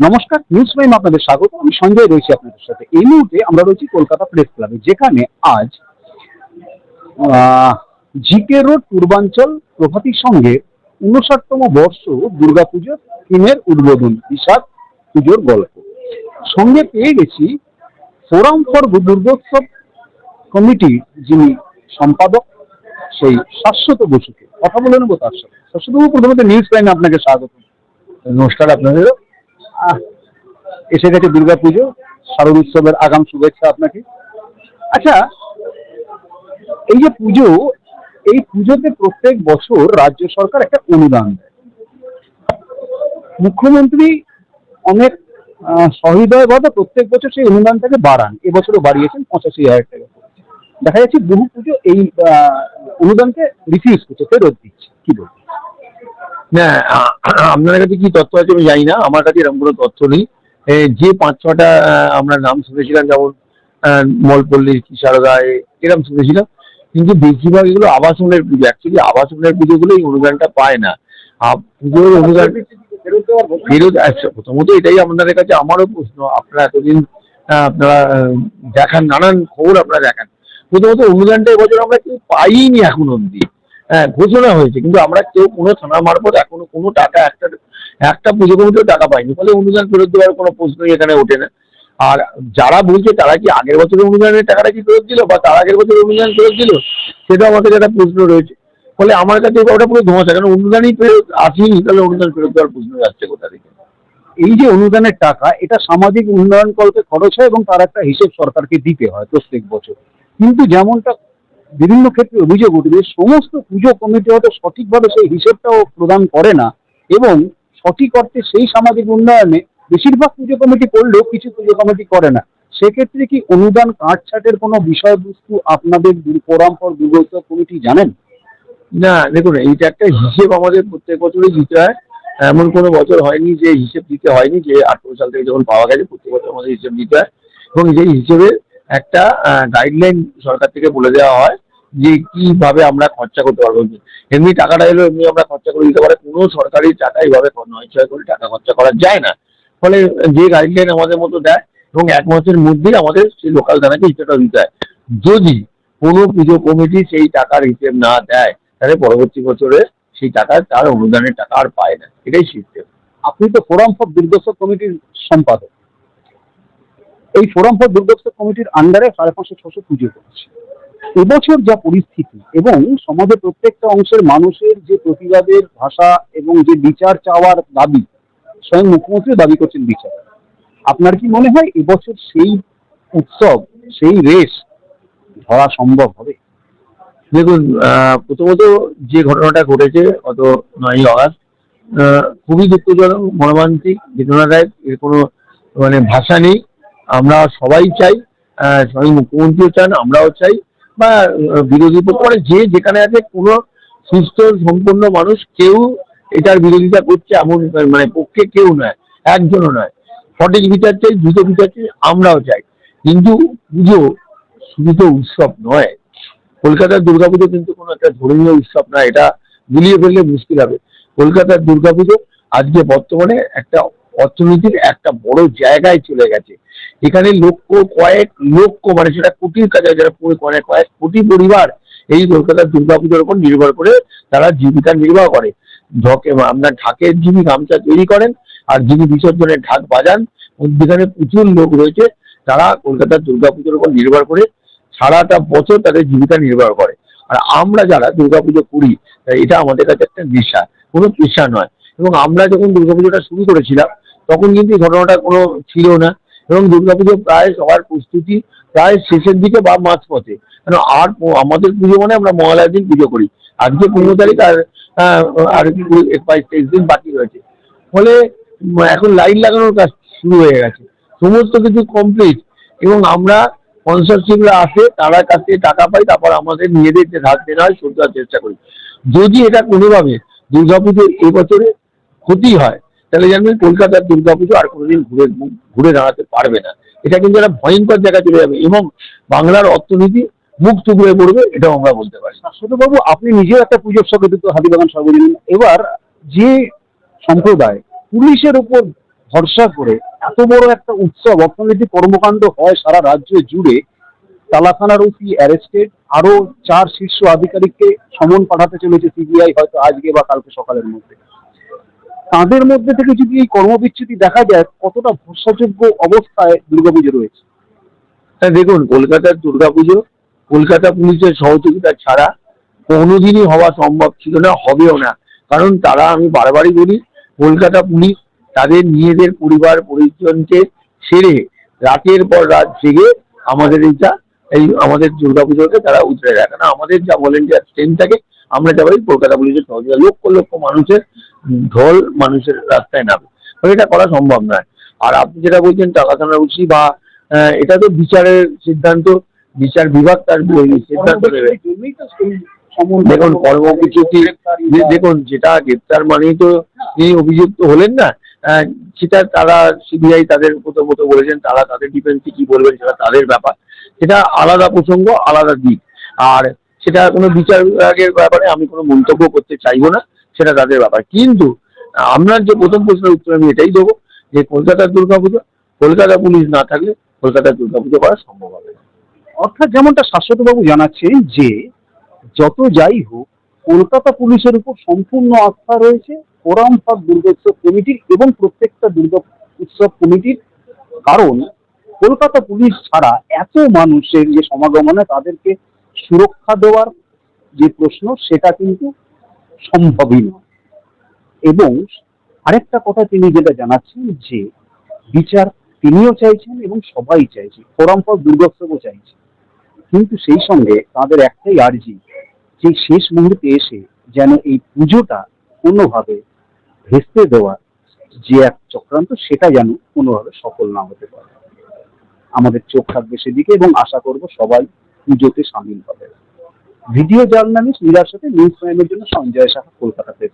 নমস্কার news prime আপনাদের স্বাগত। আমি সঞ্জয় রয়েছি আপনাদের সাথে। এই মুহূর্তে আমরা রয়েছি কলকাতা প্রেস ক্লাবে যেখানে আজ জিকে রোড পূর্বাঞ্চল প্রভাতী সঙ্গে উনষাটতম বর্ষ দুর্গাপুজোর থিমের উদ্বোধন বিষাদ পুজোর গল্প। সঙ্গে পেয়ে গেছি ফোরাম ফর দুর্গোৎসব কমিটির যিনি সম্পাদক, সেই শাশ্বত বসুকে। কথা বলে নেব তার সাথে শাশ্বত বাবু প্রথমত নিউজ প্রাইমে আপনাকে স্বাগত। নমস্কার আপনাদেরও। এসে গেছে দুর্গা পুজো শারদ উৎসবের আগাম শুভেচ্ছা আপনাকে। আচ্ছা এই যে পুজো এই পুজোতে প্রত্যেক বছর রাজ্য সরকার একটা অনুদান দেয়। মুখ্যমন্ত্রী অনেক আহ, সহৃদয়ভাবে প্রত্যেক বছর সেই অনুদানটাকে বাড়ান। এবছরও বাড়িয়েছেন পঁচাশি হাজার টাকা। দেখা যাচ্ছে বহু পুজো এই অনুদানকে রিফিউজ করছে ফেরত দিচ্ছে। কি বলব না আপনার কাছে কি তথ্য আছে আমি জানি না আমার কাছে এরকম কোনো তথ্য নেই। যে পাঁচ ছটা আমরা নাম শুনেছিলাম যেমন আহ, মলপল্লী কি সারদা এ- এরকম শুনেছিলাম। কিন্তু বেশিরভাগ এগুলো আবাসনের পুজো অ্যাকচুয়ালি আবাসনের পুজোগুলো এই অনুদানটা পায় না। পুজোর অনুদান ফেরত আচ্ছা প্রথমত এটাই আপনাদের কাছে আমারও প্রশ্ন আপনারা এতদিন আপনারা দেখান নানান খবর আপনারা দেখান। প্রথমত অনুদানটা এবছর আমরা কেউ পাইনি এখন অবধি। হ্যাঁ ঘোষণা হয়েছে, কিন্তু আমরা কেউ কোনো থানা মারফত এখনও কোনো টাকা, একটা একটা পুজো কমিটিও টাকা পাইনি, ফলে অনুদান ফেরত দেওয়ার কোনো প্রশ্নই এখানে ওঠে না। আর যারা বলছে তারা কি আগের বছরের অনুদানের টাকাটা কি ফেরত দিল, বা তার আগের বছর অনুদান ফেরত দিল সেটা আমাদের একটা প্রশ্ন রয়েছে। ফলে আমার কাছে ওটা পুরো ধোঁয়াশা, কারণ অনুদানই ফেরত আসেনি, তাহলে অনুদান ফেরত দেওয়ার প্রশ্ন যাচ্ছে কোথা থেকে? এই যে অনুদানের টাকা, এটা সামাজিক উন্নয়ন কল্পে খরচ হয় এবং তার একটা হিসেব সরকারকে দিতে হয় প্রত্যেক বছর। কিন্তু যেমনটা বিভিন্ন ক্ষেত্রে অভিযোগ উঠবে সমস্ত পুজো কমিটি হয়তো সঠিকভাবে সেই হিসেবটাও প্রদান করে না এবং সঠিক অর্থে সেই সামাজিক উন্নয়নে বেশিরভাগ পুজো কমিটি করলেও কিছু পুজো কমিটি করে না। সেক্ষেত্রে কি অনুদান কাটছাটের কোনো বিষয়বস্তু আপনাদের ফোরাম ফর দুর্গোৎসব কমিটি জানেন? না, দেখুন, এইটা একটা হিসেব আমাদের প্রত্যেক বছরই দিতে হয়। এমন কোনো বছর হয়নি যে হিসেব দিতে হয়নি যে আঠেরো সাল থেকে যখন পাওয়া গেছে, প্রত্যেক বছর আমাদের হিসেব দিতে হয়। এবং সেই হিসেবে একটা গাইডলাইন সরকার থেকে বলে দেওয়া হয় যে কীভাবে আমরা খরচা করতে পারব? এমনি টাকাটা এলো, এমনি আমরা খরচা করে দিতে পারে। কোনো সরকারি টাকা এইভাবে নয় ছয় করে টাকা খরচা করা যায় না। ফলে যে গাইডলাইন আমাদের মতো দেয় এবং এক মাসের মধ্যেই আমাদের সেই লোকাল থানাকে হিসেবটা দিতে হয়। যদি কোনো পুজো কমিটি সেই টাকার হিসেব না দেয়, তাহলে পরবর্তী বছরে সেই টাকা তার অনুদানের টাকা আর পায় না। এটাই সিস্টেম আপনি তো ফোরাম ফর দুর্গোৎসব কমিটির সম্পাদক। এই ফোরাম ফর দুর্গোৎসব কমিটির আন্ডারে সাড়ে পাঁচশো, ছশো পুজো করেছে। এবছর যা পরিস্থিতি এবং সমাজের প্রত্যেকটা অংশের মানুষের যে প্রতিবাদের ভাষা এবং যে বিচার চাওয়ার দাবি, স্বয়ং মুখ্যমন্ত্রী দাবি করছেন বিচার। আপনার কি মনে হয় এবছর সেই উৎসব, সেই রেস ধরা সম্ভব হবে? দেখুন প্রথমত যে ঘটনাটা ঘটেছে গত নয় আগস্ট খুবই দুঃখজনক, মর্মান্তিক, বেদনাদায়ক, এর কোনো মানে ভাষা নেই। আমরা সবাই চাই স্বয়ং মুখ্যমন্ত্রীও চান, আমরাও চাই। বা বিরোধী পক্ষ মানে যে যেখানে আছে কোনো সুস্থ সম্পন্ন মানুষ কেউ এটার বিরোধিতা করছে এমন মানে পক্ষে কেউ নয়, একজনও নয়। সঠিক বিচার চাই, দ্রুত বিচার চাই, আমরাও চাই। কিন্তু পুজো শুধু উৎসব নয়, কলকাতার দুর্গাপুজো কিন্তু কোনো একটা ধর্মীয় উৎসব না এটা গুলিয়ে ফেললে মুশকিল হবে। কলকাতার দুর্গাপুজো আজকে বর্তমানে একটা অর্থনীতির একটা বড় জায়গায় চলে গেছে। এখানে লক্ষ কয়েক লক্ষ মানে সেটা কোটির কাছে, যারা পুরো কয়েক কয়েক কোটি পরিবার এই কলকাতার দুর্গাপুজোর উপর নির্ভর করে তারা জীবিকা নির্বাহ করে। ঢকে, আপনার ঢাকের যিনি গামছা তৈরি করেন আর যিনি বিসর্জনের ঢাক বাজান যেখানে প্রচুর লোক রয়েছে, তারা কলকাতার দুর্গাপুজোর উপর নির্ভর করে সারাটা বছর তাদের জীবিকা নির্বাহ করে। আর আমরা যারা দুর্গাপুজো করি এটা আমাদের কাছে একটা নেশা, কোনো পেশা নয়। এবং আমরা যখন দুর্গাপুজোটা শুরু করেছিলাম, তখন কিন্তু এই ঘটনাটা কোনো ছিল না। এবং দুর্গাপুজো প্রায় সবার প্রস্তুতি প্রায় শেষের দিকে বা মাঝপথে। কেন আর আমাদের পুজো মানে আমরা মহালয়ার দিন পুজো করি। আজকে পনেরো তারিখ আর আহ, আর বাইশ তেইশ দিন বাকি রয়েছে। ফলে এখন লাইন লাগানোর কাজ শুরু হয়ে গেছে। সমস্ত কিছু কমপ্লিট এবং আমরা স্পন্সরশিপরা আসে তারা কাছ থেকে টাকা পাই তারপর আমাদের নিজেদের যে ধার দেনা হয় শোধ চেষ্টা করি। যদি এটা কোনোভাবে দুর্গাপুজোর এবছরে ক্ষতি হয় তাহলে জানবেন কলকাতার দুর্গাপুজো আর কোনোদিন ঘুরে ঘুরে দাঁড়াতে পারবে না। এটা কিন্তু একটা ভয়ঙ্কর জায়গায় চলে যাবে এবং বাংলার অর্থনীতি মুখ টুকরে পড়বে এটাও আমরা বলতে পারি। শাশ্বতবাবু আপনি নিজেও একটা পুজোর সঙ্গে যুক্ত হাতিবাগান সর্বজনীন। এবার যে সম্প্রদায় পুলিশের উপর ভরসা করে এত বড় একটা উৎসব, অর্থনৈতিক কর্মকাণ্ড হয় সারা রাজ্য জুড়ে, তালাখানার ওসি অ্যারেস্টেড আরও চার শীর্ষ আধিকারিককে সমন পাঠাতে চলেছে সিবিআই, হয়তো আজকে বা কালকে সকালের মধ্যে। তাদের মধ্যে থেকে যদি এই কর্মবিচ্যুতি দেখা যায়, কতটা ভরসাযোগ্য অবস্থায় দুর্গাপুজো রয়েছে? হ্যাঁ দেখুন, কলকাতার দুর্গাপুজো, কলকাতা পুলিশের সহযোগিতা ছাড়া কোনোদিনই হওয়া সম্ভব ছিল না, হবেও না। কারণ তারা, আমি বারবারই বলি, কলকাতা পুলিশ তাদের নিজেদের পরিবার, পরিজনকে ছেড়ে রাতের পর রাত জেগে আমাদের এইটা, এই আমাদের দুর্গাপুজোকে তারা উতরে রাখে না আমাদের যা ভলেন্টিয়ার স্ট্রেন্থ থাকে, আমরা যা পারি কলকাতা পুলিশের সহযোগিতা। লক্ষ লক্ষ মানুষের ঢল মানুষের রাস্তায় নামে। ফলে এটা করা সম্ভব নয়। আর আপনি যেটা বলছেন টাকা থানার উচি বা এটা তো বিচারের সিদ্ধান্ত বিচার বিভাগ তার সিদ্ধান্ত নেবে। দেখুন কর্মবিচ্যুতি দেখুন যেটা গ্রেপ্তার মানেই তো তিনি অভিযুক্ত হলেন না। সেটা তারা সিবিআই তাদের মতো মতো বলেছেন তারা তাদের ডিফেন্সে কি বলবেন সেটা তাদের ব্যাপার। সেটা আলাদা প্রসঙ্গ আলাদা দিক। আর সেটা কোনো বিচার বিভাগের ব্যাপারে আমি কোনো মন্তব্য করতে চাইব না। সেটা তাদের ব্যাপার। কিন্তু আপনার যে প্রথম প্রশ্নের উত্তর আমি এটাই দেবো যে কলকাতার দুর্গাপুজো, কলকাতা পুলিশ না থাকলে কলকাতার দুর্গাপুজো করা সম্ভব হবে না। অর্থাৎ যেমনটা শাশ্বতবাবু জানাচ্ছেন যে যত যাই হোক, কলকাতা পুলিশের উপর সম্পূর্ণ আস্থা রয়েছে। ফোরাম ফর দুর্গোৎসব কমিটির এবং প্রত্যেকটা দুর্গা উৎসব কমিটির। কারণ কলকাতা পুলিশ ছাড়া এত মানুষের যে সমাগমনে তাদেরকে সুরক্ষা দেওয়ার যে প্রশ্ন, সেটা কিন্তু সম্ভবই নয়। এবং আরেকটা কথা তিনি যেটা জানাচ্ছেন যে, বিচার তিনিও চাইছেন এবং সবাই চাইছে, ফোরাম ফর দুর্গোৎসবও চাইছে। কিন্তু সেই সঙ্গে তাদের একটাই আর্জি, যে শেষ মুহূর্তে এসে যেন এই পুজোটা কোনোভাবে ভেস্তে দেওয়ার যে এক চক্রান্ত, সেটা যেন কোনোভাবে সফল না হতে পারে। আমাদের চোখ থাকবে সেদিকে এবং আশা করব সবাই পুজোতে সামিল হবে। ভিডিও জার্নালিস্ট মীরার সাথে নিউজ প্রাইমের জন্য সঞ্জয় সাহা কলকাতা প্রেস